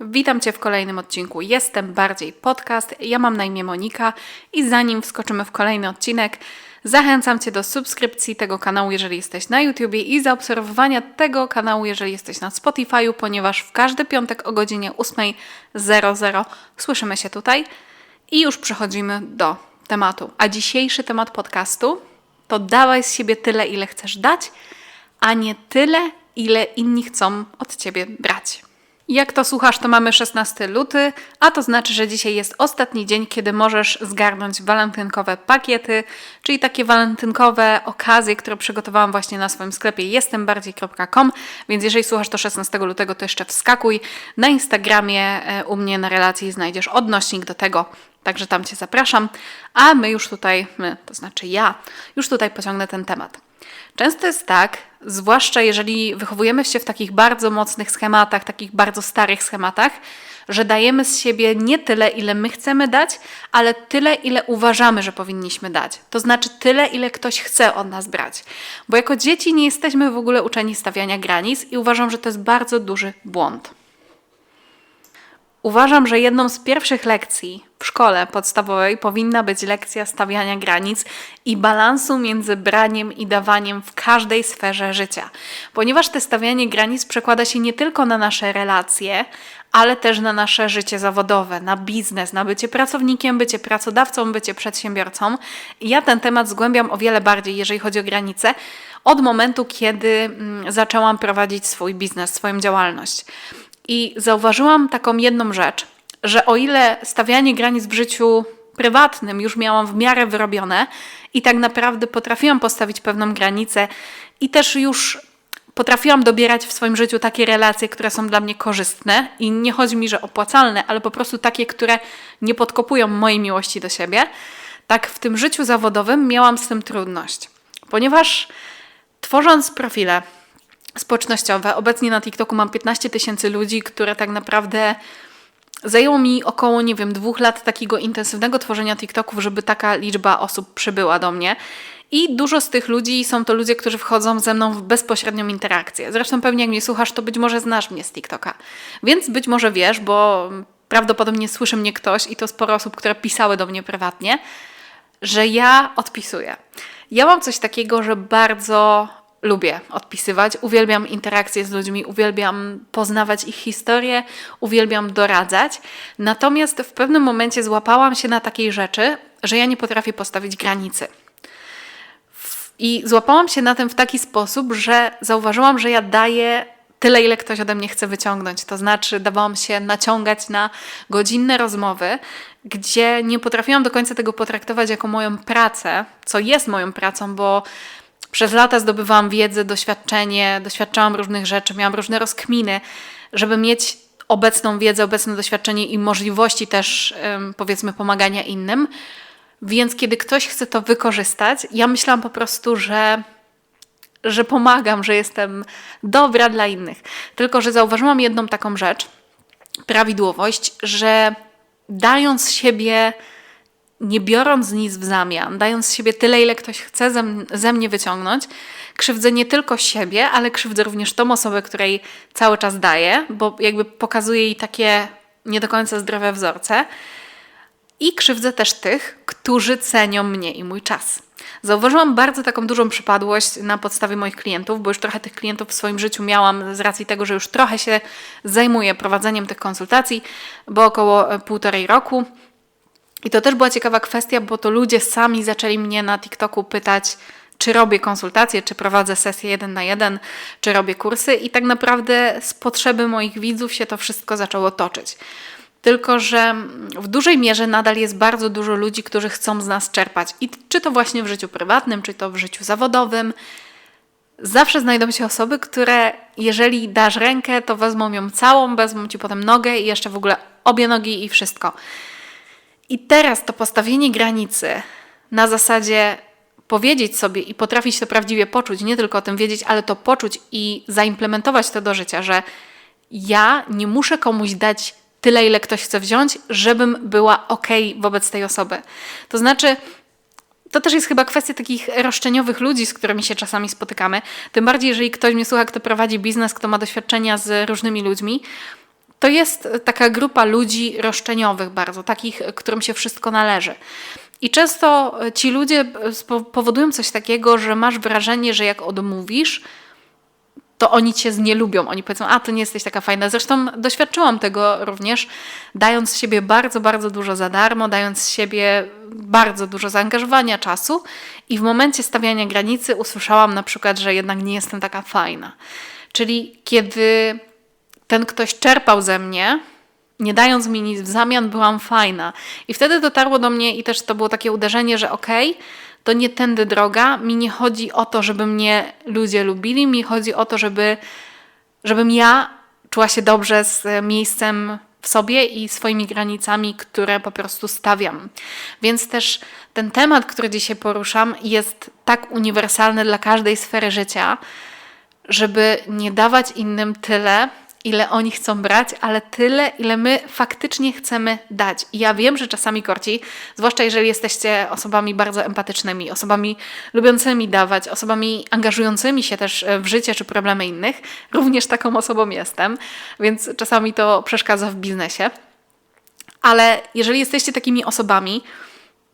Witam Cię w kolejnym odcinku. Jestem bardziej podcast. Ja mam na imię Monika i zanim wskoczymy w kolejny odcinek, zachęcam Cię do subskrypcji tego kanału, jeżeli jesteś na YouTubie i zaobserwowania tego kanału, jeżeli jesteś na Spotify'u, ponieważ w każdy piątek o godzinie 8.00 słyszymy się tutaj i już przechodzimy do tematu. A dzisiejszy temat podcastu to dawaj z siebie tyle, ile chcesz dać, a nie tyle, ile inni chcą od Ciebie brać. Jak to słuchasz, to mamy 16 luty, a to znaczy, że dzisiaj jest ostatni dzień, kiedy możesz zgarnąć walentynkowe pakiety, czyli takie walentynkowe okazje, które przygotowałam właśnie na swoim sklepie jestembardziej.com, więc jeżeli słuchasz to 16 lutego, to jeszcze wskakuj. Na Instagramie e, u mnie na relacji znajdziesz odnośnik do tego, także tam Cię zapraszam, a my już tutaj, my, to znaczy ja, już tutaj pociągnę ten temat. Często jest tak, zwłaszcza jeżeli wychowujemy się w takich bardzo mocnych schematach, takich bardzo starych schematach, że dajemy z siebie nie tyle, ile my chcemy dać, ale tyle, ile uważamy, że powinniśmy dać. To znaczy tyle, ile ktoś chce od nas brać. Bo jako dzieci nie jesteśmy w ogóle uczeni stawiania granic i uważam, że to jest bardzo duży błąd. Uważam, że jedną z pierwszych lekcji szkole podstawowej powinna być lekcja stawiania granic i balansu między braniem i dawaniem w każdej sferze życia. Ponieważ te stawianie granic przekłada się nie tylko na nasze relacje, ale też na nasze życie zawodowe, na biznes, na bycie pracownikiem, bycie pracodawcą, bycie przedsiębiorcą. Ja ten temat zgłębiam o wiele bardziej, jeżeli chodzi o granice, od momentu, kiedy mm, zaczęłam prowadzić swój biznes, swoją działalność. I zauważyłam taką jedną rzecz, że o ile stawianie granic w życiu prywatnym już miałam w miarę wyrobione i tak naprawdę potrafiłam postawić pewną granicę i też już potrafiłam dobierać w swoim życiu takie relacje, które są dla mnie korzystne i nie chodzi mi, że opłacalne, ale po prostu takie, które nie podkopują mojej miłości do siebie, tak w tym życiu zawodowym miałam z tym trudność, ponieważ tworząc profile, społecznościowe. Obecnie na TikToku mam 15 tysięcy ludzi, które tak naprawdę zajęło mi około, nie wiem, dwóch lat takiego intensywnego tworzenia TikToków, żeby taka liczba osób przybyła do mnie. I dużo z tych ludzi są to ludzie, którzy wchodzą ze mną w bezpośrednią interakcję. Zresztą pewnie jak mnie słuchasz, to być może znasz mnie z TikToka. Więc być może wiesz, bo prawdopodobnie słyszy mnie ktoś i to sporo osób, które pisały do mnie prywatnie, że ja odpisuję. Ja mam coś takiego, że bardzo lubię odpisywać, uwielbiam interakcje z ludźmi, uwielbiam poznawać ich historię, uwielbiam doradzać. Natomiast w pewnym momencie złapałam się na takiej rzeczy, że ja nie potrafię postawić granicy. I złapałam się na tym w taki sposób, że zauważyłam, że ja daję tyle, ile ktoś ode mnie chce wyciągnąć. To znaczy, dawałam się naciągać na godzinne rozmowy, gdzie nie potrafiłam do końca tego potraktować jako moją pracę, co jest moją pracą, bo przez lata zdobywałam wiedzę, doświadczenie, doświadczałam różnych rzeczy, miałam różne rozkminy, żeby mieć obecną wiedzę, obecne doświadczenie i możliwości też, powiedzmy, pomagania innym. Więc kiedy ktoś chce to wykorzystać, ja myślałam po prostu, że, że pomagam, że jestem dobra dla innych. Tylko, że zauważyłam jedną taką rzecz, prawidłowość, że dając siebie nie biorąc nic w zamian, dając z siebie tyle, ile ktoś chce ze, ze, mnie wyciągnąć, krzywdzę nie tylko siebie, ale krzywdzę również tą osobę, której cały czas daję, bo jakby pokazuje jej takie nie do końca zdrowe wzorce. I krzywdzę też tych, którzy cenią mnie i mój czas. Zauważyłam bardzo taką dużą przypadłość na podstawie moich klientów, bo już trochę tych klientów w swoim życiu miałam z racji tego, że już trochę się zajmuję prowadzeniem tych konsultacji, bo około półtorej roku. I to też była ciekawa kwestia, bo to ludzie sami zaczęli mnie na TikToku pytać, czy robię konsultacje, czy prowadzę sesje jeden na jeden, czy robię kursy, i tak naprawdę z potrzeby moich widzów się to wszystko zaczęło toczyć. Tylko, że w dużej mierze nadal jest bardzo dużo ludzi, którzy chcą z nas czerpać. I czy to właśnie w życiu prywatnym, czy to w życiu zawodowym. Zawsze znajdą się osoby, które jeżeli dasz rękę, to wezmą ją całą, wezmą ci potem nogę i jeszcze w ogóle obie nogi i wszystko. I teraz to postawienie granicy na zasadzie powiedzieć sobie i potrafić to prawdziwie poczuć, nie tylko o tym wiedzieć, ale to poczuć i zaimplementować to do życia, że ja nie muszę komuś dać tyle, ile ktoś chce wziąć, żebym była ok wobec tej osoby. To znaczy, to też jest chyba kwestia takich roszczeniowych ludzi, z którymi się czasami spotykamy. Tym bardziej, jeżeli ktoś mnie słucha, kto prowadzi biznes, kto ma doświadczenia z różnymi ludźmi, to jest taka grupa ludzi roszczeniowych bardzo, takich, którym się wszystko należy. I często ci ludzie powodują coś takiego, że masz wrażenie, że jak odmówisz, to oni cię nie lubią. Oni powiedzą, a ty nie jesteś taka fajna. Zresztą doświadczyłam tego również, dając siebie bardzo, bardzo dużo za darmo, dając siebie bardzo dużo zaangażowania czasu i w momencie stawiania granicy usłyszałam na przykład, że jednak nie jestem taka fajna. Czyli kiedy ten ktoś czerpał ze mnie, nie dając mi nic w zamian, byłam fajna. I wtedy dotarło do mnie i też to było takie uderzenie, że okej, okay, to nie tędy droga. Mi nie chodzi o to, żeby mnie ludzie lubili, mi chodzi o to, żeby, żebym ja czuła się dobrze z miejscem w sobie i swoimi granicami, które po prostu stawiam. Więc też ten temat, który dzisiaj poruszam, jest tak uniwersalny dla każdej sfery życia, żeby nie dawać innym tyle, ile oni chcą brać, ale tyle, ile my faktycznie chcemy dać. I ja wiem, że czasami korci, zwłaszcza jeżeli jesteście osobami bardzo empatycznymi, osobami lubiącymi dawać, osobami angażującymi się też w życie czy problemy innych. Również taką osobą jestem, więc czasami to przeszkadza w biznesie. Ale jeżeli jesteście takimi osobami,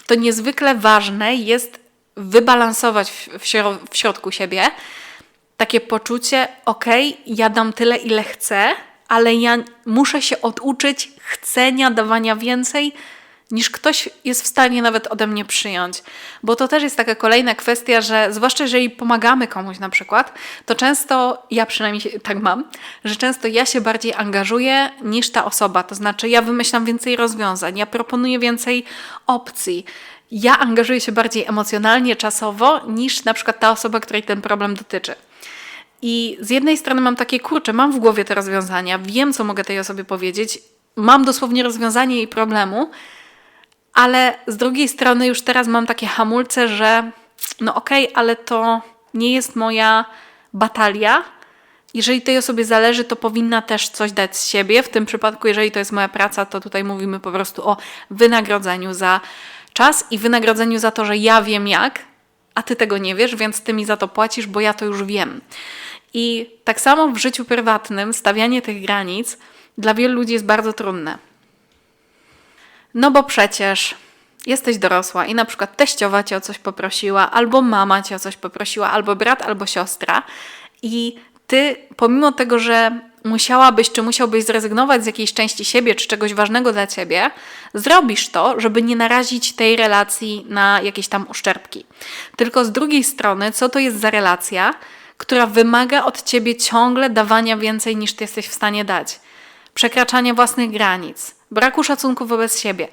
to niezwykle ważne jest wybalansować w, w środku siebie takie poczucie, ok, ja dam tyle, ile chcę, ale ja muszę się oduczyć chcenia dawania więcej, niż ktoś jest w stanie nawet ode mnie przyjąć. Bo to też jest taka kolejna kwestia, że zwłaszcza jeżeli pomagamy komuś na przykład, to często, ja przynajmniej tak mam, że często ja się bardziej angażuję niż ta osoba. To znaczy, ja wymyślam więcej rozwiązań, ja proponuję więcej opcji. Ja angażuję się bardziej emocjonalnie, czasowo, niż na przykład ta osoba, której ten problem dotyczy. I z jednej strony mam takie, kurczę, mam w głowie te rozwiązania, wiem, co mogę tej osobie powiedzieć, mam dosłownie rozwiązanie jej problemu, ale z drugiej strony już teraz mam takie hamulce, że no okej, okay, ale to nie jest moja batalia. Jeżeli tej osobie zależy, to powinna też coś dać z siebie. W tym przypadku, jeżeli to jest moja praca, to tutaj mówimy po prostu o wynagrodzeniu za czas i wynagrodzeniu za to, że ja wiem jak, a ty tego nie wiesz, więc ty mi za to płacisz, bo ja to już wiem. I tak samo w życiu prywatnym stawianie tych granic dla wielu ludzi jest bardzo trudne. No bo przecież jesteś dorosła i na przykład teściowa cię o coś poprosiła, albo mama cię o coś poprosiła, albo brat, albo siostra, i ty, pomimo tego, że musiałabyś czy musiałbyś zrezygnować z jakiejś części siebie czy czegoś ważnego dla ciebie, zrobisz to, żeby nie narazić tej relacji na jakieś tam uszczerbki. Tylko z drugiej strony, co to jest za relacja, która wymaga od ciebie ciągle dawania więcej niż ty jesteś w stanie dać? Przekraczania własnych granic, braku szacunku wobec siebie.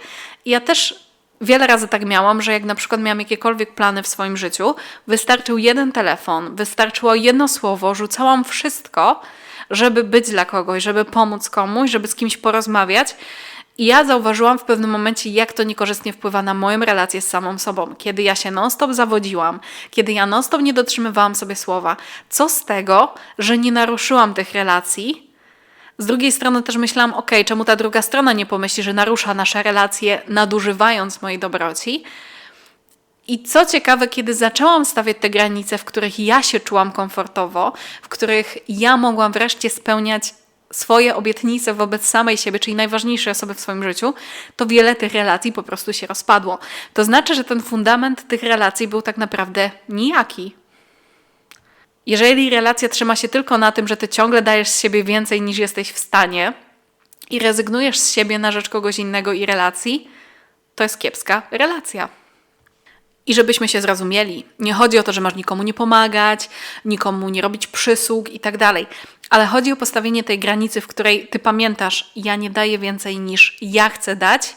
Ja też Wiele razy tak miałam, że jak na przykład miałam jakiekolwiek plany w swoim życiu, wystarczył jeden telefon, wystarczyło jedno słowo, rzucałam wszystko, żeby być dla kogoś, żeby pomóc komuś, żeby z kimś porozmawiać. I ja zauważyłam w pewnym momencie, jak to niekorzystnie wpływa na moją relację z samą sobą. Kiedy ja się non-stop zawodziłam, kiedy ja non-stop nie dotrzymywałam sobie słowa, co z tego, że nie naruszyłam tych relacji, z drugiej strony też myślałam, ok, czemu ta druga strona nie pomyśli, że narusza nasze relacje, nadużywając mojej dobroci. I co ciekawe, kiedy zaczęłam stawiać te granice, w których ja się czułam komfortowo, w których ja mogłam wreszcie spełniać swoje obietnice wobec samej siebie, czyli najważniejszej osoby w swoim życiu, to wiele tych relacji po prostu się rozpadło. To znaczy, że ten fundament tych relacji był tak naprawdę nijaki. Jeżeli relacja trzyma się tylko na tym, że ty ciągle dajesz z siebie więcej niż jesteś w stanie i rezygnujesz z siebie na rzecz kogoś innego i relacji, to jest kiepska relacja. I żebyśmy się zrozumieli, nie chodzi o to, że masz nikomu nie pomagać, nikomu nie robić przysług i tak dalej, ale chodzi o postawienie tej granicy, w której ty pamiętasz, ja nie daję więcej niż ja chcę dać,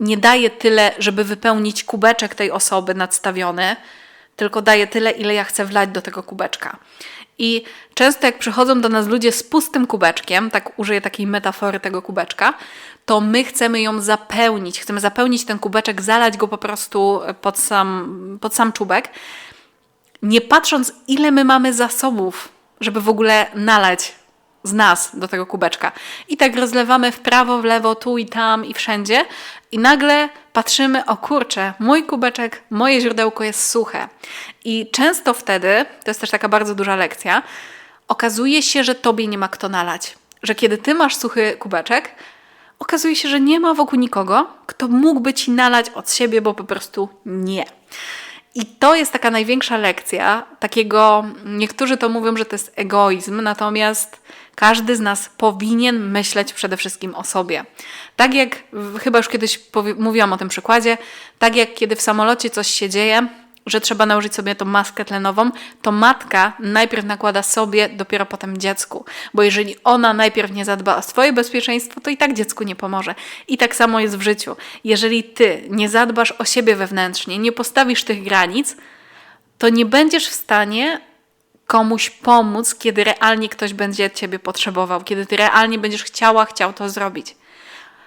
nie daję tyle, żeby wypełnić kubeczek tej osoby nadstawiony, tylko daję tyle, ile ja chcę wlać do tego kubeczka. I często jak przychodzą do nas ludzie z pustym kubeczkiem, tak użyję takiej metafory tego kubeczka, to my chcemy ją zapełnić. Chcemy zapełnić ten kubeczek, zalać go po prostu pod sam, pod sam czubek, nie patrząc, ile my mamy zasobów, żeby w ogóle nalać z nas do tego kubeczka. I tak rozlewamy w prawo, w lewo, tu i tam i wszędzie. I nagle patrzymy, o kurczę, mój kubeczek, moje źródełko jest suche. I często wtedy, to jest też taka bardzo duża lekcja, okazuje się, że tobie nie ma kto nalać. że kiedy ty masz suchy kubeczek, okazuje się, że nie ma wokół nikogo, kto mógłby ci nalać od siebie, bo po prostu nie. I to jest taka największa lekcja takiego, niektórzy to mówią, że to jest egoizm, natomiast każdy z nas powinien myśleć przede wszystkim o sobie. Tak jak, chyba już kiedyś mówiłam o tym przykładzie, tak jak kiedy w samolocie coś się dzieje, że trzeba nałożyć sobie tą maskę tlenową, to matka najpierw nakłada sobie, dopiero potem dziecku. Bo jeżeli ona najpierw nie zadba o swoje bezpieczeństwo, to i tak dziecku nie pomoże. I tak samo jest w życiu. Jeżeli ty nie zadbasz o siebie wewnętrznie, nie postawisz tych granic, to nie będziesz w stanie komuś pomóc, kiedy realnie ktoś będzie ciebie potrzebował, kiedy ty realnie będziesz chciała, chciał to zrobić.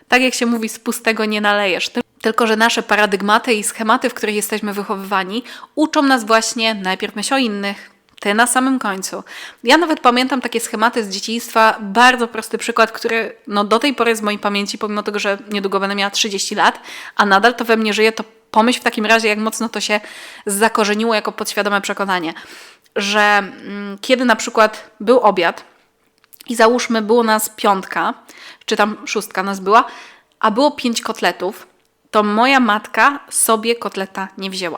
Tak jak się mówi, z pustego nie nalejesz. Tylko, że nasze paradygmaty i schematy, w których jesteśmy wychowywani, uczą nas właśnie najpierw myśl o innych, ty na samym końcu. Ja nawet pamiętam takie schematy z dzieciństwa, bardzo prosty przykład, który no, do tej pory w mojej pamięci, pomimo tego, że niedługo będę miała 30 lat, a nadal to we mnie żyje, to pomyśl w takim razie, jak mocno to się zakorzeniło jako podświadome przekonanie, że mm, kiedy na przykład był obiad i załóżmy było nas piątka, czy tam szóstka nas była, a było pięć kotletów, to moja matka sobie kotleta nie wzięła.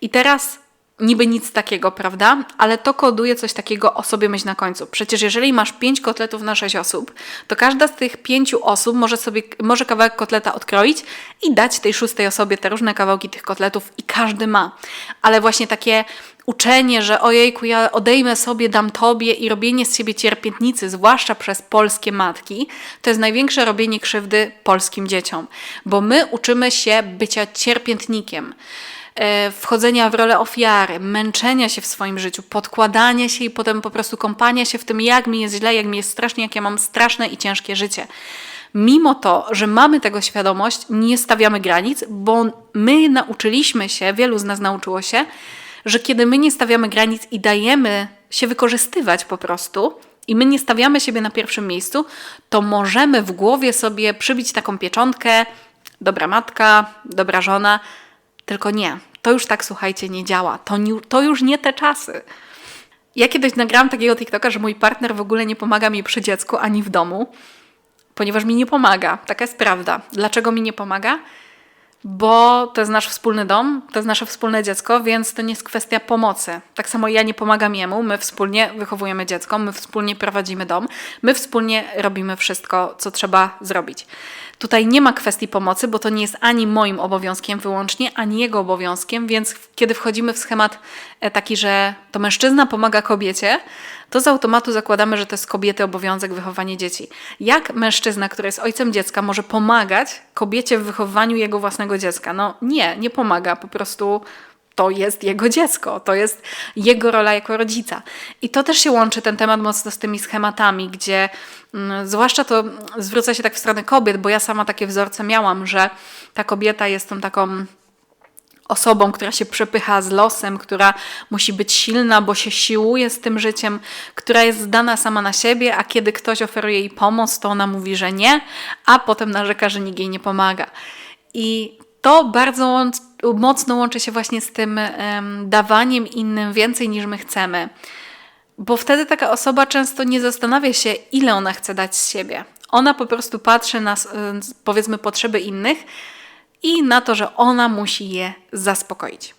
I teraz niby nic takiego, prawda? Ale to koduje coś takiego o sobie myśl na końcu. Przecież jeżeli masz pięć kotletów na sześć osób, to każda z tych pięciu osób może sobie może kawałek kotleta odkroić i dać tej szóstej osobie te różne kawałki tych kotletów i każdy ma. Ale właśnie takie uczenie, że ojejku, ja odejmę sobie, dam tobie i robienie z siebie cierpiętnicy, zwłaszcza przez polskie matki, to jest największe robienie krzywdy polskim dzieciom, bo my uczymy się bycia cierpiętnikiem wchodzenia w rolę ofiary, męczenia się w swoim życiu, podkładania się i potem po prostu kąpania się w tym, jak mi jest źle, jak mi jest strasznie, jak ja mam straszne i ciężkie życie. Mimo to, że mamy tego świadomość, nie stawiamy granic, bo my nauczyliśmy się, wielu z nas nauczyło się, że kiedy my nie stawiamy granic i dajemy się wykorzystywać po prostu, i my nie stawiamy siebie na pierwszym miejscu, to możemy w głowie sobie przybić taką pieczątkę: dobra matka, dobra żona, tylko nie. To już tak, słuchajcie, nie działa. To, nie, to już nie te czasy. Ja kiedyś nagrałam takiego TikToka, że mój partner w ogóle nie pomaga mi przy dziecku ani w domu, ponieważ mi nie pomaga. Taka jest prawda. Dlaczego mi nie pomaga? Bo to jest nasz wspólny dom, to jest nasze wspólne dziecko, więc to nie jest kwestia pomocy. Tak samo ja nie pomagam jemu, my wspólnie wychowujemy dziecko, my wspólnie prowadzimy dom, my wspólnie robimy wszystko, co trzeba zrobić. Tutaj nie ma kwestii pomocy, bo to nie jest ani moim obowiązkiem wyłącznie, ani jego obowiązkiem, więc kiedy wchodzimy w schemat e, taki, że to mężczyzna pomaga kobiecie, to z automatu zakładamy, że to jest kobiety obowiązek wychowanie dzieci. Jak mężczyzna, który jest ojcem dziecka, może pomagać kobiecie w wychowywaniu jego własnego dziecka? No nie, nie pomaga, po prostu to jest jego dziecko, to jest jego rola jako rodzica. I to też się łączy ten temat mocno z tymi schematami, gdzie mm, zwłaszcza to zwrócę się tak w stronę kobiet, bo ja sama takie wzorce miałam, że ta kobieta jest tą taką osobą, która się przepycha z losem, która musi być silna, bo się siłuje z tym życiem, która jest zdana sama na siebie, a kiedy ktoś oferuje jej pomoc, to ona mówi, że nie, a potem narzeka, że nikt jej nie pomaga. I to bardzo mocno łączy się właśnie z tym um, dawaniem innym więcej niż my chcemy. Bo wtedy taka osoba często nie zastanawia się, ile ona chce dać z siebie. Ona po prostu patrzy na, powiedzmy, potrzeby innych i na to, że ona musi je zaspokoić.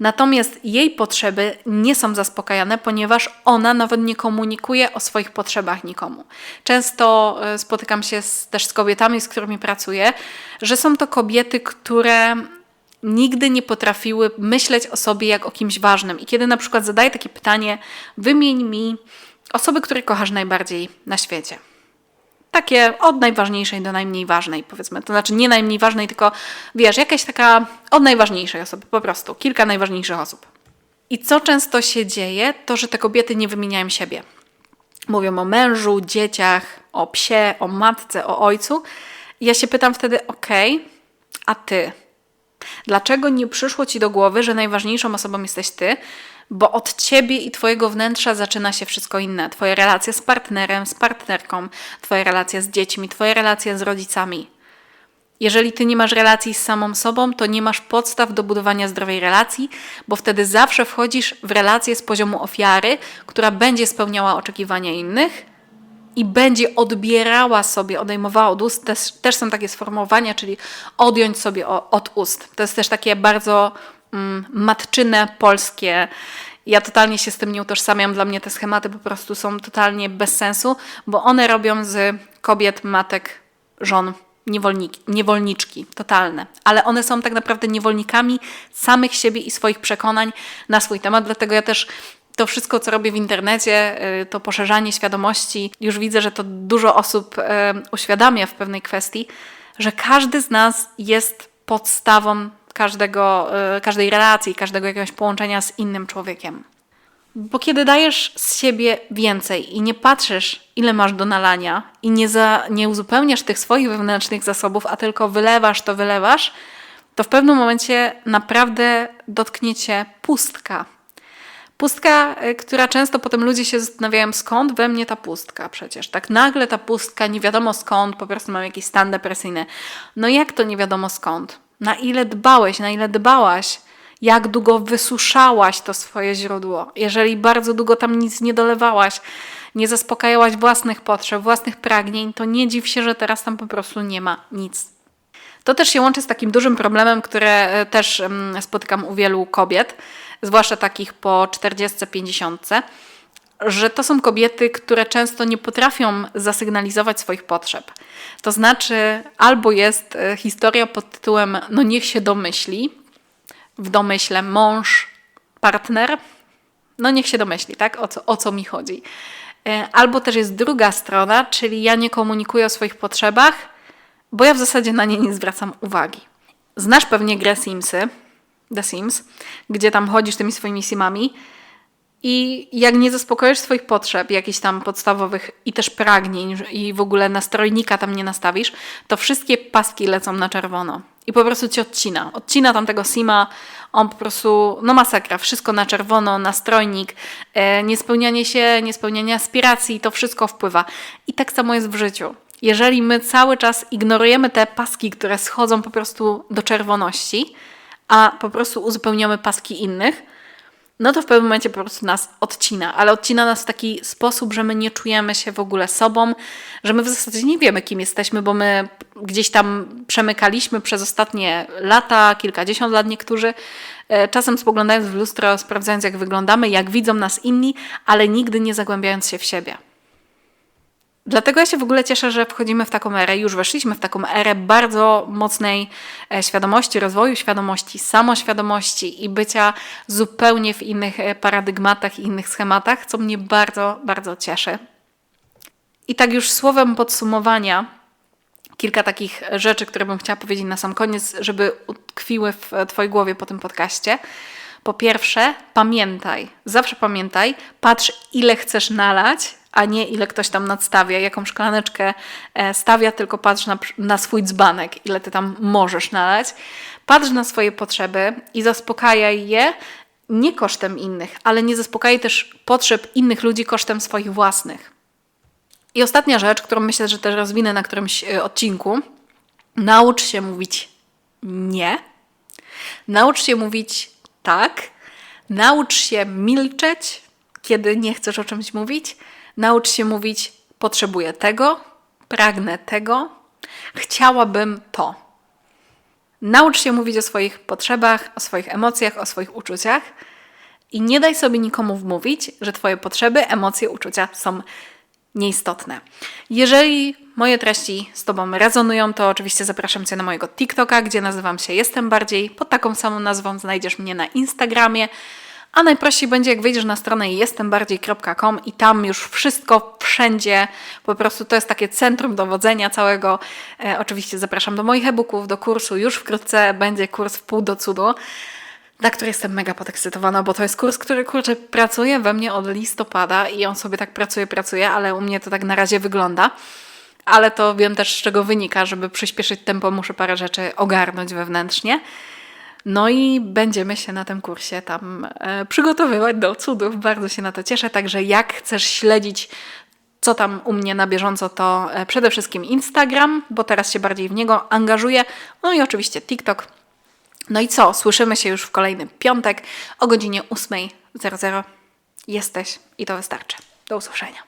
Natomiast jej potrzeby nie są zaspokajane, ponieważ ona nawet nie komunikuje o swoich potrzebach nikomu. Często e, spotykam się z, też z kobietami, z którymi pracuję, że są to kobiety, które nigdy nie potrafiły myśleć o sobie jak o kimś ważnym. I kiedy na przykład zadaję takie pytanie, wymień mi osoby, które kochasz najbardziej na świecie. Takie od najważniejszej do najmniej ważnej, powiedzmy. To znaczy nie najmniej ważnej, tylko wiesz, jakaś taka od najważniejszej osoby, po prostu. Kilka najważniejszych osób. I co często się dzieje, to że te kobiety nie wymieniają siebie. Mówią o mężu, dzieciach, o psie, o matce, o ojcu. Ja się pytam wtedy, okay, a ty? Dlaczego nie przyszło ci do głowy, że najważniejszą osobą jesteś ty? Bo od ciebie i twojego wnętrza zaczyna się wszystko inne. Twoja relacja z partnerem, z partnerką, twoja relacja z dziećmi, twoja relacja z rodzicami. Jeżeli ty nie masz relacji z samą sobą, to nie masz podstaw do budowania zdrowej relacji, bo wtedy zawsze wchodzisz w relację z poziomu ofiary, która będzie spełniała oczekiwania innych i będzie odbierała sobie, odejmowała od ust. Też, też są takie sformułowania, czyli odjąć sobie od ust. To jest też takie bardzo matczyne, polskie. Ja totalnie się z tym nie utożsamiam. Dla mnie te schematy po prostu są totalnie bez sensu, bo one robią z kobiet, matek, żon niewolniki, niewolniczki, totalne. Ale one są tak naprawdę niewolnikami samych siebie i swoich przekonań na swój temat. Dlatego ja też to wszystko, co robię w internecie, y, to poszerzanie świadomości, już widzę, że to dużo osób y, uświadamia w pewnej kwestii, że każdy z nas jest podstawą każdego, y, każdej relacji, każdego jakiegoś połączenia z innym człowiekiem. Bo kiedy dajesz z siebie więcej i nie patrzysz, ile masz do nalania, i nie, za, nie uzupełniasz tych swoich wewnętrznych zasobów, a tylko wylewasz to, wylewasz, to w pewnym momencie naprawdę dotknie cię pustka. Pustka, y, która często potem ludzie się zastanawiają, skąd we mnie ta pustka przecież. Tak nagle ta pustka, nie wiadomo skąd, po prostu mam jakiś stan depresyjny. No jak to nie wiadomo skąd? Na ile dbałeś, na ile dbałaś? Jak długo wysuszałaś to swoje źródło? Jeżeli bardzo długo tam nic nie dolewałaś, nie zaspokajałaś własnych potrzeb, własnych pragnień, to nie dziw się, że teraz tam po prostu nie ma nic. To też się łączy z takim dużym problemem, który e, też spotykam u wielu kobiet, zwłaszcza takich po 40-50, że to są kobiety, które często nie potrafią zasygnalizować swoich potrzeb. To znaczy, albo jest e, historia pod tytułem No niech się domyśli, w domyśle mąż, partner, no niech się domyśli, tak? O co, o co mi chodzi. E, albo też jest druga strona, czyli ja nie komunikuję o swoich potrzebach, bo ja w zasadzie na nie nie zwracam uwagi. Znasz pewnie grę Simsy, The Sims, gdzie tam chodzisz tymi swoimi simami i jak nie zaspokoisz swoich potrzeb, jakichś tam podstawowych i też pragnień i w ogóle nastrojnika tam nie nastawisz, to wszystkie paski lecą na czerwono. I po prostu cię odcina. Odcina tamtego sima, on po prostu, no masakra, wszystko na czerwono, nastrojnik, e, niespełnianie się, niespełnianie aspiracji, to wszystko wpływa. I tak samo jest w życiu. Jeżeli my cały czas ignorujemy te paski, które schodzą po prostu do czerwoności, a po prostu uzupełniamy paski innych, no to w pewnym momencie po prostu nas odcina, ale odcina nas w taki sposób, że my nie czujemy się w ogóle sobą, że my w zasadzie nie wiemy, kim jesteśmy, bo my gdzieś tam przemykaliśmy przez ostatnie lata, kilkadziesiąt lat niektórzy, e, czasem spoglądając w lustro, sprawdzając jak wyglądamy, jak widzą nas inni, ale nigdy nie zagłębiając się w siebie. Dlatego ja się w ogóle cieszę, że wchodzimy w taką erę, już weszliśmy w taką erę bardzo mocnej e, świadomości, rozwoju świadomości, samoświadomości i bycia zupełnie w innych e, paradygmatach i innych schematach, co mnie bardzo, bardzo cieszy. I tak już słowem podsumowania, kilka takich rzeczy, które bym chciała powiedzieć na sam koniec, żeby utkwiły w Twojej głowie po tym podcaście. Po pierwsze, pamiętaj, zawsze pamiętaj, patrz ile chcesz nalać, a nie ile ktoś tam nadstawia, jaką szklaneczkę e, stawia, tylko patrz na, na swój dzbanek, ile ty tam możesz nalać. Patrz na swoje potrzeby i zaspokajaj je nie kosztem innych, ale nie zaspokajaj też potrzeb innych ludzi kosztem swoich własnych. I ostatnia rzecz, którą myślę, że też rozwinę na którymś e, odcinku. Naucz się mówić nie. Naucz się mówić tak. Naucz się milczeć, kiedy nie chcesz o czymś mówić. Naucz się mówić: potrzebuję tego, pragnę tego, chciałabym to. Naucz się mówić o swoich potrzebach, o swoich emocjach, o swoich uczuciach i nie daj sobie nikomu wmówić, że Twoje potrzeby, emocje, uczucia są nieistotne. Jeżeli moje treści z Tobą rezonują, to oczywiście zapraszam Cię na mojego TikToka, gdzie nazywam się Jestem Bardziej. Pod taką samą nazwą znajdziesz mnie na Instagramie. A najprościej będzie, jak wejdziesz na stronę jestembardziej.com i tam już wszystko wszędzie, po prostu to jest takie centrum dowodzenia całego. E, oczywiście zapraszam do moich e-booków, do kursu. Już wkrótce będzie kurs w pół do cudu na który jestem mega podekscytowana, bo to jest kurs, który kurczę pracuje we mnie od listopada i on sobie tak pracuje, pracuje, ale u mnie to tak na razie wygląda. Ale to wiem też z czego wynika, żeby przyspieszyć tempo, muszę parę rzeczy ogarnąć wewnętrznie. No i będziemy się na tym kursie tam e, przygotowywać do cudów. Bardzo się na to cieszę. Także jak chcesz śledzić co tam u mnie na bieżąco, to e, przede wszystkim Instagram, bo teraz się bardziej w niego angażuję. No i oczywiście TikTok. No i co? Słyszymy się już w kolejny piątek o godzinie 8.00. Jesteś i to wystarczy. Do usłyszenia.